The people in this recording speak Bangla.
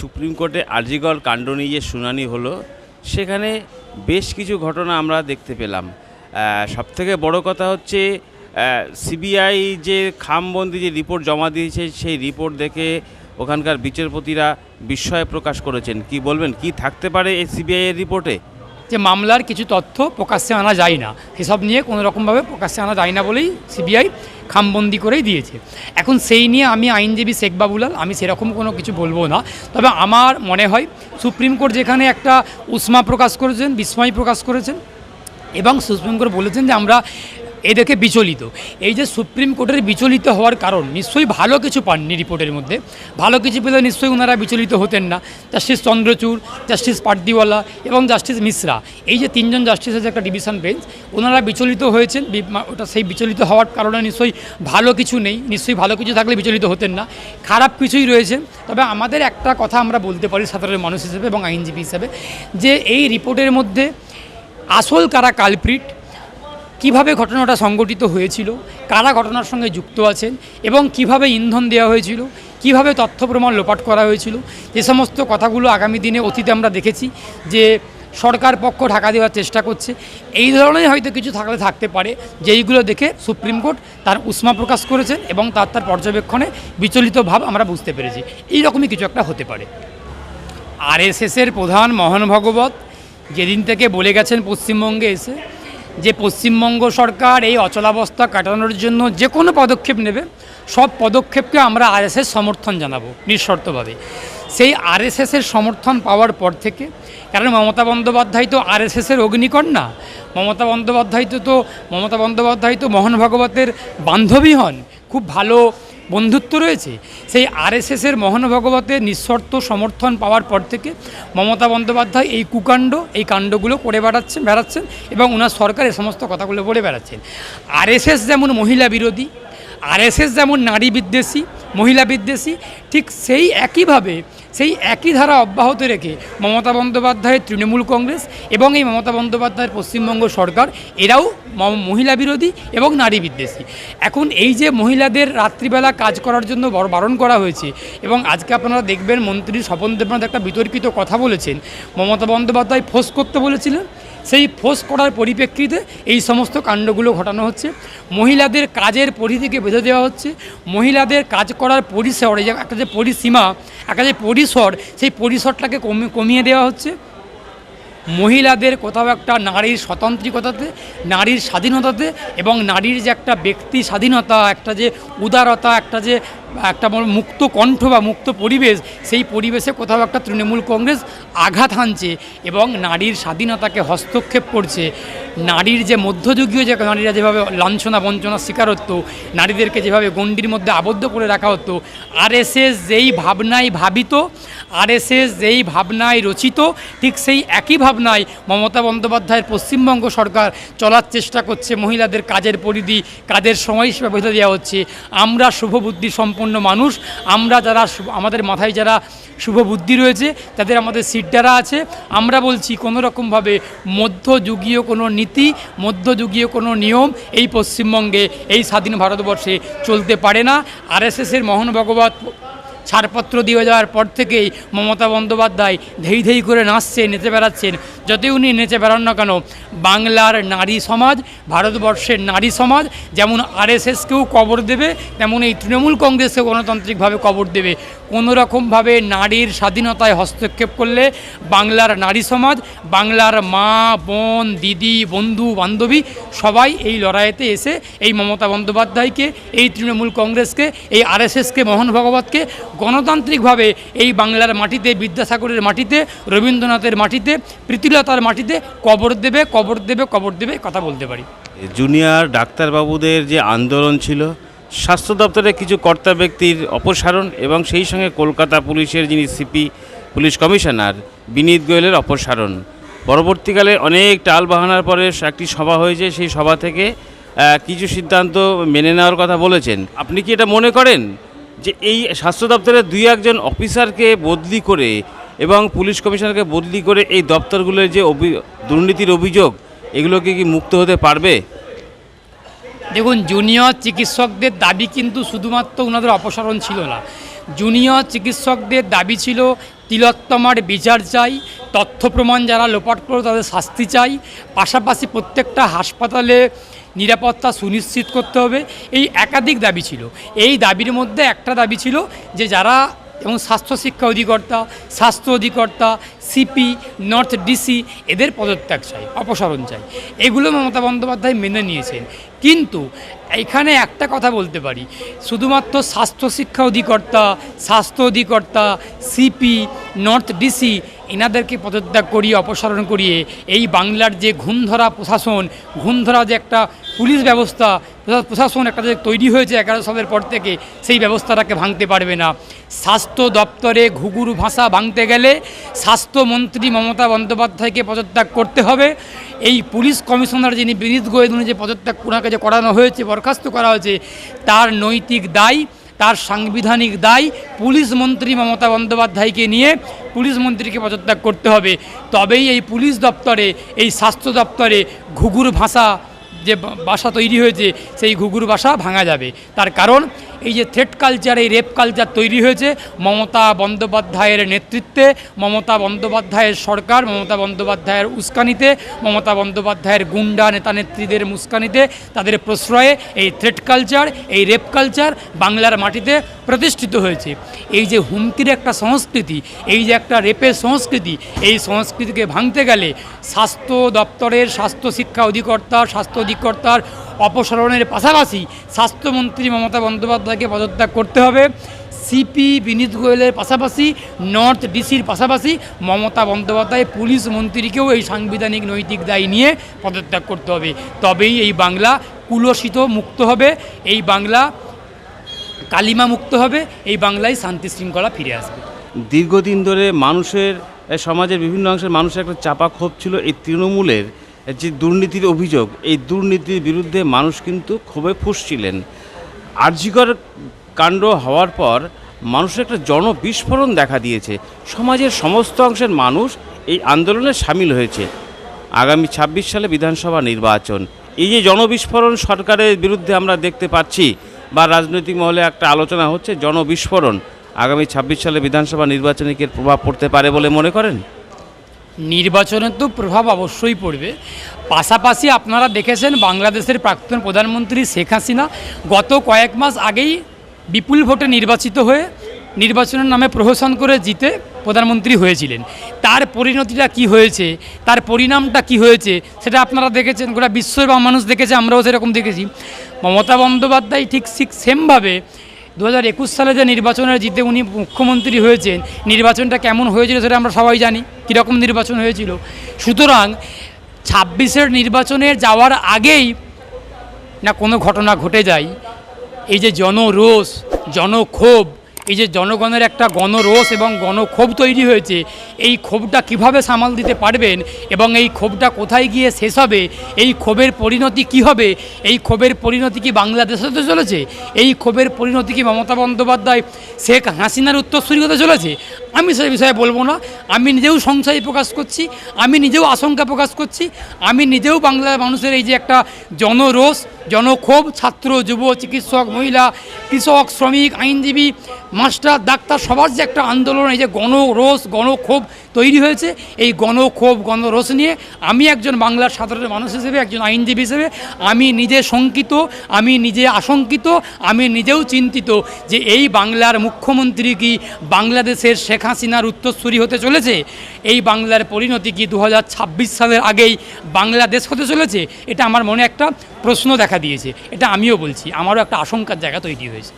সুপ্রিম কোর্টে আরজিগড় কাণ্ড নিয়ে যে শুনানি হলো, সেখানে বেশ কিছু ঘটনা আমরা দেখতে পেলাম। সব থেকে বড় কথা হচ্ছে সিবিআই যে খামবন্দি যে রিপোর্ট জমা দিয়েছে, সেই রিপোর্ট দেখে ওখানকার বিচারপতিরা বিস্ময় প্রকাশ করেছেন। কি বলবেন? কি থাকতে পারে এই সিবিআই এর রিপোর্টে? যে মামলার কিছু তথ্য প্রকাশ্যে আনা যায় না। সেসব নিয়ে কোনো রকমভাবে প্রকাশ্যে আনা যায় না বলেই সিবিআই খামবন্দি করেই দিয়েছে। এখন সেই নিয়ে আমি আইনজীবী শেখ বাবুলাল, আমি সেরকম কোনো কিছু বলব না। তবে আমার মনে হয় সুপ্রিম কোর্ট যেখানে একটা উষ্মা প্রকাশ করেছেন, বিস্ময় প্রকাশ করেছেন, এবং সুপ্রিম কোর্ট বলেছেন যে আমরা এ দেখে বিচলিত। এই যে সুপ্রিম কোর্টের বিচলিত হওয়ার কারণ, নিশ্চয়ই ভালো কিছু পাননি রিপোর্টের মধ্যে। ভালো কিছু পেলে নিশ্চয়ই ওনারা বিচলিত হতেন না। জাস্টিস চন্দ্রচূড়, জাস্টিস পাটদিওয়ালা এবং জাস্টিস মিশ্রা, এই যে তিনজন জাস্টিসের যে একটা ডিভিশন বেঞ্চ ওনারা বিচলিত হয়েছেন। ওটা সেই বিচলিত হওয়ার কারণে নিশ্চয়ই ভালো কিছু নেই, নিশ্চয়ই ভালো কিছু থাকলে বিচলিত হতেন না। খারাপ কিছুই রয়েছে। তবে আমাদের একটা কথা আমরা বলতে পারি সাধারণ মানুষ হিসেবে এবং আইনজীবী হিসেবে, যে এই রিপোর্টের মধ্যে আসল কারা কালপ্রিট কীভাবে ঘটনাটা সংগঠিত হয়েছিল, কারা ঘটনার সঙ্গে যুক্ত আছেন এবং কীভাবে ইন্ধন দেওয়া হয়েছিল, কীভাবে তথ্য প্রমাণ লোপাট করা হয়েছিল যে সমস্ত কথাগুলো আগামী দিনে অতীতে আমরা দেখেছি যে সরকার পক্ষ ঢাকা দেওয়ার চেষ্টা করছে। এই ধরনের হয়তো কিছু থাকলে থাকতে পারে, যেইগুলো দেখে সুপ্রিম কোর্ট তার উষ্মা প্রকাশ করেছেন এবং তার তার পর্যবেক্ষণে বিচলিত ভাব আমরা বুঝতে পেরেছি। এই রকমই কিছু একটা হতে পারে। আরএসএসের প্রধান মোহন ভগবত যেদিন থেকে বলে গেছেন পশ্চিমবঙ্গে এসে যে পশ্চিমবঙ্গ সরকার এই অচলাবস্থা কাটানোর জন্য যে কোনো পদক্ষেপ নেবে, সব পদক্ষেপকে আমরা আরএসএস সমর্থন জানাব, নিঃশর্তভাবে। সেই আরএসএসের সমর্থন পাওয়ার পর থেকে, কারণ মমতা বন্দ্যোপাধ্যায় তো আরএসএসের অগ্নিকন্যা, মমতা বন্দ্যোপাধ্যায় তো তো মমতা বন্দ্যোপাধ্যায় তো মোহন ভগবতের বান্ধবী হন, খুব ভালো বন্ধুত্ব রয়েছে, সেই আরএসএসের মহান ভগবতের নিঃশর্ত সমর্থন পাওয়ার পর থেকে মমতা বন্দ্যোপাধ্যায় এই কুকাণ্ড, এই কাণ্ডগুলো করে বেড়াচ্ছেন বেড়াচ্ছেন এবং ওনার সরকার এই সমস্ত কথাগুলো বলে বেড়াচ্ছেন। আরএসএস যেমন মহিলা বিরোধী, আরএসএস যেমন নারী বিদ্বেষী, মহিলা বিদ্বেষী, ঠিক সেই একইভাবে সেই একই ধারা অব্যাহত রেখে মমতা বন্দ্যোপাধ্যায়ের তৃণমূল কংগ্রেস এবং এই মমতা বন্দ্যোপাধ্যায়ের পশ্চিমবঙ্গ সরকার, এরাও মহিলা বিরোধী এবং নারী বিদ্বেষী। এখন এই যে মহিলাদের রাত্রিবেলা কাজ করার জন্য বর- বারণ করা হয়েছে এবং আজকে আপনারা দেখবেন মন্ত্রী স্বপন দেবনাথ একটা বিতর্কিত কথা বলেছেন। মমতা বন্দ্যোপাধ্যায় ফোঁস করতে বলেছিলেন। সেই ফোঁস করার পরিপ্রেক্ষিতে এই সমস্ত কাণ্ডগুলো ঘটানো হচ্ছে। মহিলাদের কাজের পরিধিকে বেঁধে দেওয়া হচ্ছে। মহিলাদের কাজ করার পরিসর একটা যে পরিসীমা, একটা যে পরিসর, সেই পরিসরটাকে কমিয়ে দেওয়া হচ্ছে। মহিলাদের কোথাও একটা নারীর স্বতন্ত্রিকতাতে, নারীর স্বাধীনতাতে এবং নারীর যে একটা ব্যক্তি স্বাধীনতা, একটা যে উদারতা, একটা যে একটা মুক্ত কণ্ঠ বা মুক্ত পরিবেশ, সেই পরিবেশে কোথাও একটা তৃণমূল কংগ্রেস আঘাত হানছে এবং নারীর স্বাধীনতাকে হস্তক্ষেপ করছে। নারীর যে মধ্যযুগীয় যে নারীরা যেভাবে লাঞ্ছনা, বঞ্চনার শিকার হতো, নারীদেরকে যেভাবে গণ্ডির মধ্যে আবদ্ধ করে রাখা হতো, আরএসএস যেই ভাবনায় ভাবিত, আরএসএস যেই ভাবনায় রচিত, ঠিক সেই একই ভাবনায় মমতা বন্দ্যোপাধ্যায়ের পশ্চিমবঙ্গ সরকার চলার চেষ্টা করছে। মহিলাদের কাজের পরিধি, কাজের সময় সময়সীমা বেঁধে দেওয়া হচ্ছে। আমরা শুভবুদ্ধি সম্পন্ন মানুষ। আমরা যারা আমাদের মাথায় যারা শুভ বুদ্ধি রয়েছে, তাদের আমাদের সিটডারা আছে, আমরা বলছি কোনো রকমভাবে মধ্যযুগীয় কোনো নীতি, মধ্যযুগীয় কোনো নিয়ম এই পশ্চিমবঙ্গে, এই স্বাধীন ভারতবর্ষে চলতে পারে না। আরএসএসের মোহন ভগবত ছাড়পত্র দিয়ে যাওয়ার পর থেকেই মমতা বন্দ্যোপাধ্যায় ধেই ধেই করে নাচছেন, নেচে বেড়াচ্ছেন। যতই উনি নেচে বেড়ান না কেন, বাংলার নারী সমাজ, ভারতবর্ষের নারী সমাজ, যেমন আরএসএসকেও কবর দেবে, তেমন এই তৃণমূল কংগ্রেসকে গণতান্ত্রিকভাবে কবর দেবে। কোনোরকমভাবে নারীর স্বাধীনতায় হস্তক্ষেপ করলে বাংলার নারী সমাজ, বাংলার মা, বোন, দিদি, বন্ধু, বান্ধবী, সবাই এই লড়াইতে এসে এই মমতা বন্দ্যোপাধ্যায়কে, এই তৃণমূল কংগ্রেসকে, এই আরএসএসকে, মোহন ভগবতকে গণতান্ত্রিকভাবে এই বাংলার মাটিতে, বিদ্যাসাগরের মাটিতে, রবীন্দ্রনাথের মাটিতে প্রীতিলতার মাটিতে কবর দেবে কবর দেবে কবর দেবে, কথা বলতে পারি। জুনিয়র ডাক্তারবাবুদের যে আন্দোলন ছিল, স্বাস্থ্য দপ্তরের কিছু কর্তা ব্যক্তির অপসারণ এবং সেই সঙ্গে কলকাতা পুলিশের যিনি সিপি, পুলিশ কমিশনার বিনীত গোয়েলের অপসারণ। পরবর্তীকালে অনেক টাল বাহানার পরে একটি সভা হয়েছে, সেই সভা থেকে কিছু সিদ্ধান্ত মেনে নেওয়ার কথা বলেছেন। আপনি কি এটা মনে করেন যে এই স্বাস্থ্য দপ্তরের দুই একজন অফিসারকে বদলি করে এবং পুলিশ কমিশনারকে বদলি করে এই দপ্তরগুলোর যে দুর্নীতির অভিযোগ, এগুলোকে কি মুক্ত হতে পারবে? দেখুন, জুনিয়র চিকিৎসকদের দাবি কিন্তু শুধুমাত্র ওনাদের অপসারণ ছিল না। জুনিয়র চিকিৎসকদের দাবি ছিল, তিলোত্তমার বিচার চাই, তথ্য প্রমাণ যারা লোপাট করো তাদের শাস্তি চাই, পাশাপাশি প্রত্যেকটা হাসপাতালে নিরাপত্তা সুনিশ্চিত করতে হবে। এই একাধিক দাবি ছিল। এই দাবির মধ্যে একটা দাবি ছিল যে যারা এবং স্বাস্থ্য শিক্ষা অধিকর্তা, স্বাস্থ্য অধিকর্তা সিপি নর্থ ডিসি এদের পদত্যাগ চাই, অপসারণ চাই। এগুলো মমতা বন্দ্যোপাধ্যায় মেনে নিয়েছেন। কিন্তু এখানে একটা কথা বলতে পারি, শুধুমাত্র স্বাস্থ্য শিক্ষা অধিকর্তা, স্বাস্থ্য অধিকর্তা সিপি নর্থ ডিসি এনাদেরকে পদত্যাগ করিয়ে, অপসারণ করিয়ে, এই বাংলার যে ঘুমধরা প্রশাসন, ঘুমধরা যে একটা পুলিশ ব্যবস্থা প্রশাসন একটা যে তৈরি হয়েছে এগারো সালের পর থেকে, সেই ব্যবস্থাটাকে ভাঙতে পারবে না। স্বাস্থ্য দপ্তরে ঘুঘুরু ভাষা ভাঙতে গেলে স্বাস্থ্যমন্ত্রী মমতা বন্দ্যোপাধ্যায়কে পদত্যাগ করতে হবে। এই পুলিশ কমিশনার যিনি বিনীত গোয়েল যে পদত্যাগ ওনাকে যে করানো হয়েছে, বরখাস্ত করা হয়েছে, তার নৈতিক দায়, তার সাংবিধানিক দায় পুলিশ মন্ত্রী মমতা বন্দ্যোপাধ্যায়কে নিয়ে পুলিশ মন্ত্রীকে পদত্যাগ করতে হবে। তবেই এই পুলিশ দপ্তরে, এই স্বাস্থ্য দপ্তরে ঘুঘুর ভাষা যে বাসা তৈরি হয়েছে, সেই ঘুঘুর বাসা ভাঙা যাবে। তার কারণ, এই যে থ্রেট কালচার, এই রেপ কালচার তৈরি হয়েছে, মমতা বন্দ্যোপাধ্যায়ের নেতৃত্বে, মমতা বন্দ্যোপাধ্যায়ের সরকার, মমতা বন্দ্যোপাধ্যায়ের উস্কানিতে, মমতা বন্দ্যোপাধ্যায়ের গুন্ডা নেতা নেত্রীদের মুস্কানিতে, তাদের প্রশ্রয়ে এই থ্রেট কালচার, এই রেপ কালচার বাংলার মাটিতে প্রতিষ্ঠিত হয়েছে। এই যে হুমকির একটা সংস্কৃতি, এই যে একটা রেপের সংস্কৃতি, এই সংস্কৃতিকে ভাঙতে গেলে স্বাস্থ্য দপ্তরের স্বাস্থ্য শিক্ষা অধিকর্তা, স্বাস্থ্য অধিকর্তার অপসারণের পাশাপাশি স্বাস্থ্যমন্ত্রী মমতা বন্দ্যোপাধ্যায়কে পদত্যাগ করতে হবে। সিপি বিনীত গোয়েলের পাশাপাশি, নর্থ ডিসির পাশাপাশি মমতা বন্দ্যোপাধ্যায় পুলিশ মন্ত্রীকেও এই সাংবিধানিক নৈতিক দায়ী নিয়ে পদত্যাগ করতে হবে। তবেই এই বাংলা কুলসিত মুক্ত হবে। এই বাংলা কালিমা মুক্ত হবে, এই বাংলায় শান্তি শৃঙ্খলা ফিরে আসবে। দীর্ঘদিন ধরে মানুষের সমাজের বিভিন্ন অংশের মানুষের একটা চাপা ক্ষোভ ছিল এই তৃণমূলের যে দুর্নীতির অভিযোগ, এই দুর্নীতির বিরুদ্ধে মানুষ কিন্তু ক্ষোভে ফুসছিলেন। আর্যিকর কাণ্ড হওয়ার পর মানুষের একটা জনবিস্ফোরণ দেখা দিয়েছে। সমাজের সমস্ত অংশের মানুষ এই আন্দোলনে সামিল হয়েছে। আগামী ছাব্বিশ সালে বিধানসভা নির্বাচন। এই যে জনবিস্ফোরণ সরকারের বিরুদ্ধে আমরা দেখতে পাচ্ছি বা রাজনৈতিক মহলে একটা আলোচনা হচ্ছে, জনবিস্ফোরণ। আগামী ছাব্বিশ সালে বিধানসভা নির্বাচনে কি প্রভাব পড়তে পারে বলে মনে করেন? নির্বাচনের তো প্রভাব অবশ্যই পড়বে। পাশাপাশি আপনারা দেখেছেন বাংলাদেশের প্রাক্তন প্রধানমন্ত্রী শেখ হাসিনা গত কয়েক মাস আগেই বিপুল ভোটে নির্বাচিত হয়ে নির্বাচনের নামে প্রহসন করে জিতে প্রধানমন্ত্রী হয়েছিলেন। তার পরিণতিটা কি হয়েছে, তার পরিণামটা কি হয়েছে, সেটা আপনারা দেখেছেন, গোটা বিশ্ব এবং মানুষ দেখেছে, আমরাও সেরকম দেখেছি। মমতা বন্দ্যোপাধ্যায় ঠিক ঠিক সেমভাবে দু হাজার একুশ সালে যে নির্বাচনে জিতে উনি মুখ্যমন্ত্রী হয়েছেন, নির্বাচনটা কেমন হয়েছিল সেটা আমরা সবাই জানি, কীরকম নির্বাচন হয়েছিল। সুতরাং ছাব্বিশের নির্বাচনে যাওয়ার আগেই না কোনো ঘটনা ঘটে যায়, এই যে জনরোষ, জনক্ষোভ এই যে জনগণের একটা গণরোষ এবং গণক্ষোভ তৈরি হয়েছে, এই ক্ষোভটা কীভাবে সামাল দিতে পারবেন এবং এই ক্ষোভটা কোথায় গিয়ে শেষ হবে? এই ক্ষোভের পরিণতি কি হবে? এই ক্ষোভের পরিণতি কি বাংলাদেশ হতে চলেছে? এই ক্ষোভের পরিণতি কি মমতা বন্দ্যোপাধ্যায়, শেখ হাসিনার উত্তরসূরি হতে চলেছে? আমি সে বিষয়ে বলব না। আমি নিজেও সংশয় প্রকাশ করছি, আমি নিজেও আশঙ্কা প্রকাশ করছি, আমি নিজেও বাংলার মানুষের এই যে একটা জনরোষ, জনক্ষোভ, ছাত্র, যুব, চিকিৎসক, মহিলা, কৃষক, শ্রমিক, আইনজীবী, মাস্টার, ডাক্তার, সবার যে একটা আন্দোলন, এই যে গণরোষ, গণক্ষোভ তৈরি হয়েছে এই গণক্ষোভ গণরোষ নিয়ে। আমি একজন বাংলার সাধারণ মানুষ হিসেবে, একজন আইনজীবী হিসেবে, আমি নিজে শঙ্কিত, আমি নিজে আশঙ্কিত, আমি নিজেও চিন্তিত যে এই বাংলার মুখ্যমন্ত্রী কি বাংলাদেশের শেখ হাসিনার উত্তরসূরি হতে চলেছে? এই বাংলার পরিণতি কি দু হাজার ছাব্বিশ সালের আগেই বাংলাদেশ হতে চলেছে? এটা আমার মনে একটা প্রশ্ন দেখা দিয়েছে। এটা আমিও বলছি। আমারও একটা আশঙ্কার জায়গা তৈরি হয়েছে।